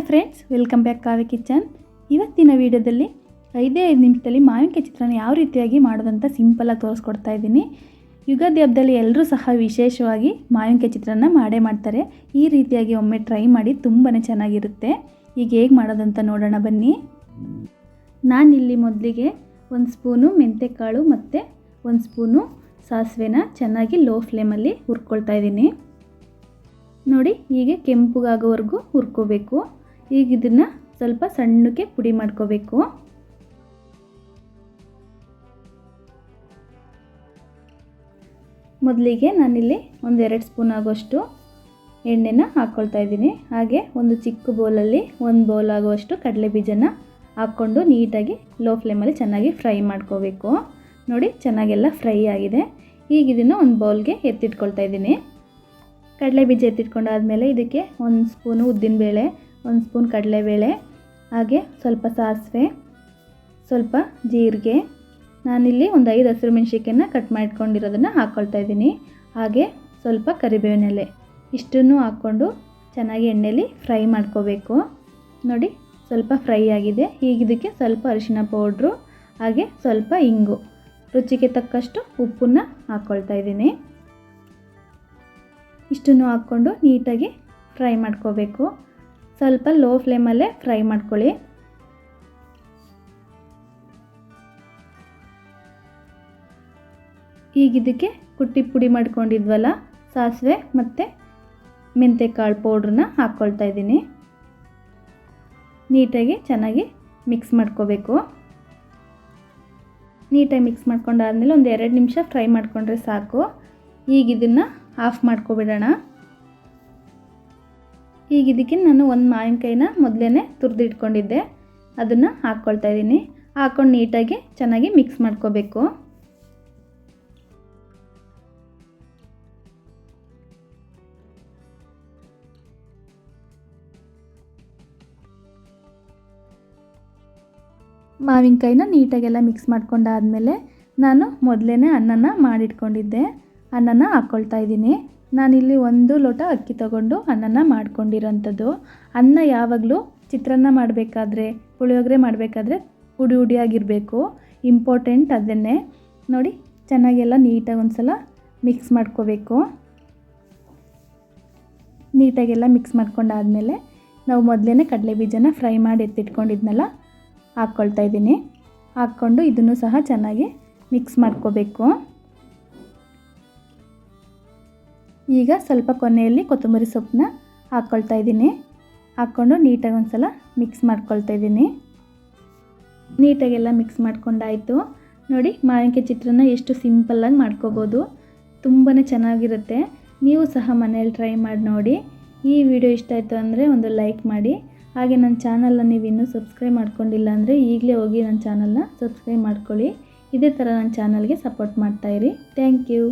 Hi friends welcome back Kavya kitchen ಇವತ್ತಿನ ವಿಡಿಯೋದಲ್ಲಿ ಐದೇ ಐದು ನಿಮಿಷದಲ್ಲಿ ಮಾವಿನಕಾಯಿ ಚಿತ್ರಾನ್ನ ಯಾವ ರೀತಿಯಾಗಿ ಮಾಡೋದಂತ ಸಿಂಪಲಾಗಿ ತೋರಿಸ್ಕೊಡ್ತಾ ಇದ್ದೀನಿ. ಯುಗಾದಿ ಹಬ್ಬದಲ್ಲಿ ಎಲ್ಲರೂ ಸಹ ವಿಶೇಷವಾಗಿ ಮಾವಿನಕಾಯಿ ಚಿತ್ರಾನ್ನ ಮಾಡೇ ಮಾಡ್ತಾರೆ. ಈ ರೀತಿಯಾಗಿ ಒಮ್ಮೆ ಟ್ರೈ ಮಾಡಿ ತುಂಬಾ ಚೆನ್ನಾಗಿರುತ್ತೆ. ಈಗ ಹೇಗೆ ಮಾಡೋದಂತ ನೋಡೋಣ ಬನ್ನಿ. ನಾನಿಲ್ಲಿ ಮೊದಲಿಗೆ ಒಂದು ಸ್ಪೂನು ಮೆಂತ್ಯಕಾಳು ಮತ್ತು ಒಂದು ಸ್ಪೂನು ಸಾಸಿವೆನ ಚೆನ್ನಾಗಿ ಲೋ ಫ್ಲೇಮಲ್ಲಿ ಹುರ್ಕೊಳ್ತಾ ಇದ್ದೀನಿ. ನೋಡಿ, ಹೀಗೆ ಕೆಂಪುಗಾಗೋವರೆಗೂ ಹುರ್ಕೋಬೇಕು. ಈಗ ಇದನ್ನು ಸ್ವಲ್ಪ ಸಣ್ಣಕ್ಕೆ ಪುಡಿ ಮಾಡ್ಕೋಬೇಕು. ಮೊದಲಿಗೆ ನಾನಿಲ್ಲಿ ಒಂದು ಎರಡು ಸ್ಪೂನ್ ಆಗೋಷ್ಟು ಎಣ್ಣೆನ ಹಾಕ್ಕೊಳ್ತಾ ಇದ್ದೀನಿ. ಹಾಗೆ ಒಂದು ಚಿಕ್ಕ ಬೌಲಲ್ಲಿ ಒಂದು ಬೌಲ್ ಆಗುವಷ್ಟು ಕಡಲೆ ಬೀಜನ ಹಾಕ್ಕೊಂಡು ನೀಟಾಗಿ ಲೋ ಫ್ಲೇಮಲ್ಲಿ ಚೆನ್ನಾಗಿ ಫ್ರೈ ಮಾಡ್ಕೋಬೇಕು. ನೋಡಿ ಚೆನ್ನಾಗೆಲ್ಲ ಫ್ರೈ ಆಗಿದೆ. ಈಗ ಇದನ್ನು ಒಂದು ಬೌಲ್ಗೆ ಎತ್ತಿಟ್ಕೊಳ್ತಾ ಇದ್ದೀನಿ. ಕಡಲೆ ಬೀಜ ಎತ್ತಿಟ್ಕೊಂಡಾದಮೇಲೆ ಇದಕ್ಕೆ ಒಂದು ಸ್ಪೂನು ಉದ್ದಿನಬೇಳೆ ಒಂದು ಸ್ಪೂನ್ ಕಡಲೆಬೇಳೆ, ಹಾಗೆ ಸ್ವಲ್ಪ ಸಾಸಿವೆ, ಸ್ವಲ್ಪ ಜೀರಿಗೆ. ನಾನಿಲ್ಲಿ ಒಂದು ಐದು ಹಸಿರು ಮೆಣಸಿನ್ಕಾಯನ್ನ ಕಟ್ ಮಾಡ್ಕೊಂಡಿರೋದನ್ನು ಹಾಕ್ಕೊಳ್ತಾ ಇದ್ದೀನಿ. ಹಾಗೆ ಸ್ವಲ್ಪ ಕರಿಬೇವಿನ ಎಲೆ ಇಷ್ಟನ್ನು ಹಾಕ್ಕೊಂಡು ಚೆನ್ನಾಗಿ ಎಣ್ಣೆಯಲ್ಲಿ ಫ್ರೈ ಮಾಡ್ಕೋಬೇಕು. ನೋಡಿ, ಸ್ವಲ್ಪ ಫ್ರೈ ಆಗಿದೆ. ಈಗ ಇದಕ್ಕೆ ಸ್ವಲ್ಪ ಅರಿಶಿನ ಪೌಡ್ರು, ಹಾಗೆ ಸ್ವಲ್ಪ ಇಂಗು. ರುಚಿಗೆ ತಕ್ಕಷ್ಟು ಉಪ್ಪನ್ನು ಹಾಕ್ಕೊಳ್ತಾ ಇದ್ದೀನಿ. ಇಷ್ಟನ್ನು ಹಾಕ್ಕೊಂಡು ನೀಟಾಗಿ ಫ್ರೈ ಮಾಡ್ಕೋಬೇಕು. ಸ್ವಲ್ಪ ಲೋ ಫ್ಲೇಮಲ್ಲೇ ಫ್ರೈ ಮಾಡ್ಕೊಳ್ಳಿ. ಈಗ ಇದಕ್ಕೆ ಕುಟ್ಟಿ ಪುಡಿ ಮಾಡ್ಕೊಂಡಿದ್ವಲ್ಲ, ಸಾಸಿವೆ ಮತ್ತು ಮೆಂತೆಕಾಳು ಪೌಡ್ರನ್ನ ಹಾಕ್ಕೊಳ್ತಾ ಇದ್ದೀನಿ. ನೀಟಾಗಿ ಚೆನ್ನಾಗಿ ಮಿಕ್ಸ್ ಮಾಡ್ಕೋಬೇಕು. ನೀಟಾಗಿ ಮಿಕ್ಸ್ ಮಾಡ್ಕೊಂಡಾದ್ಮೇಲೆ ಒಂದು ಎರಡು ನಿಮಿಷ ಫ್ರೈ ಮಾಡಿಕೊಂಡ್ರೆ ಸಾಕು. ಈಗ ಇದನ್ನು ಆಫ್ ಮಾಡ್ಕೊಬಿಡೋಣ. ಈಗ ಇದಕ್ಕೆ ನಾನು ಒಂದು ಮಾವಿನಕಾಯಿನ ಮೊದಲೇ ತುರಿದಿಟ್ಕೊಂಡಿದ್ದೆ. ಅದನ್ನು ಹಾಕ್ಕೊಳ್ತಾ ಇದ್ದೀನಿ. ಹಾಕ್ಕೊಂಡು ನೀಟಾಗಿ ಚೆನ್ನಾಗಿ ಮಿಕ್ಸ್ ಮಾಡ್ಕೋಬೇಕು. ಮಾವಿನಕಾಯಿನ ನೀಟಾಗೆಲ್ಲ ಮಿಕ್ಸ್ ಮಾಡ್ಕೊಂಡಾದಮೇಲೆ ನಾನು ಮೊದಲೇ ಅನ್ನನ ಮಾಡಿಟ್ಕೊಂಡಿದ್ದೆ. ಅನ್ನನ ಹಾಕ್ಕೊಳ್ತಾ ಇದ್ದೀನಿ. ನಾನಿಲ್ಲಿ ಒಂದು ಲೋಟ ಅಕ್ಕಿ ತಗೊಂಡು ಅನ್ನನ ಮಾಡ್ಕೊಂಡಿರೋಂಥದ್ದು. ಅನ್ನ ಯಾವಾಗಲೂ ಚಿತ್ರಾನ್ನ ಮಾಡಬೇಕಾದ್ರೆ, ಪುಳಿಯೋಗರೆ ಮಾಡಬೇಕಾದ್ರೆ ಉಡಿ ಉಡಿಯಾಗಿರಬೇಕು ಇಂಪಾರ್ಟೆಂಟ್ ಅದನ್ನೇ. ನೋಡಿ, ಚೆನ್ನಾಗೆಲ್ಲ ನೀಟಾಗಿ ಒಂದು ಸಲ ಮಿಕ್ಸ್ ಮಾಡ್ಕೋಬೇಕು. ನೀಟಾಗೆಲ್ಲ ಮಿಕ್ಸ್ ಮಾಡ್ಕೊಂಡಾದಮೇಲೆ ನಾವು ಮೊದಲೇ ಕಡಲೆ ಬೀಜನ ಫ್ರೈ ಮಾಡಿ ಎತ್ತಿಟ್ಕೊಂಡಿದ್ನಲ್ಲ, ಹಾಕ್ಕೊಳ್ತಾ ಇದ್ದೀನಿ. ಹಾಕ್ಕೊಂಡು ಇದನ್ನು ಸಹ ಚೆನ್ನಾಗಿ ಮಿಕ್ಸ್ ಮಾಡ್ಕೋಬೇಕು. ಈಗ ಸ್ವಲ್ಪ ಕೊನೆಯಲ್ಲಿ ಕೊತ್ತಂಬರಿ ಸೊಪ್ಪನ್ನ ಹಾಕ್ಕೊಳ್ತಾ ಇದ್ದೀನಿ. ಹಾಕ್ಕೊಂಡು ನೀಟಾಗಿ ಒಂದು ಸಲ ಮಿಕ್ಸ್ ಮಾಡ್ಕೊಳ್ತಾ ಇದ್ದೀನಿ. ನೀಟಾಗೆಲ್ಲ ಮಿಕ್ಸ್ ಮಾಡ್ಕೊಂಡಾಯಿತು. ನೋಡಿ ಮಾವಿನಕಾಯಿ ಚಿತ್ರಾನ್ನ ಎಷ್ಟು ಸಿಂಪಲ್ಲಾಗಿ ಮಾಡ್ಕೋಬೋದು. ತುಂಬಾ ಚೆನ್ನಾಗಿರುತ್ತೆ. ನೀವು ಸಹ ಮನೇಲಿ ಟ್ರೈ ಮಾಡಿ ನೋಡಿ. ಈ ವಿಡಿಯೋ ಇಷ್ಟ ಆಯಿತು ಅಂದರೆ ಒಂದು ಲೈಕ್ ಮಾಡಿ. ಹಾಗೆ ನನ್ನ ಚಾನಲ್ನ ನೀವು ಇನ್ನೂ ಸಬ್ಸ್ಕ್ರೈಬ್ ಮಾಡ್ಕೊಂಡಿಲ್ಲ ಅಂದರೆ ಈಗಲೇ ಹೋಗಿ ನನ್ನ ಚಾನಲ್ನ ಸಬ್ಸ್ಕ್ರೈಬ್ ಮಾಡ್ಕೊಳ್ಳಿ. ಇದೇ ಥರ ನನ್ನ ಚಾನಲ್ಗೆ ಸಪೋರ್ಟ್ ಮಾಡ್ತಾಯಿರಿ ಥ್ಯಾಂಕ್ ಯು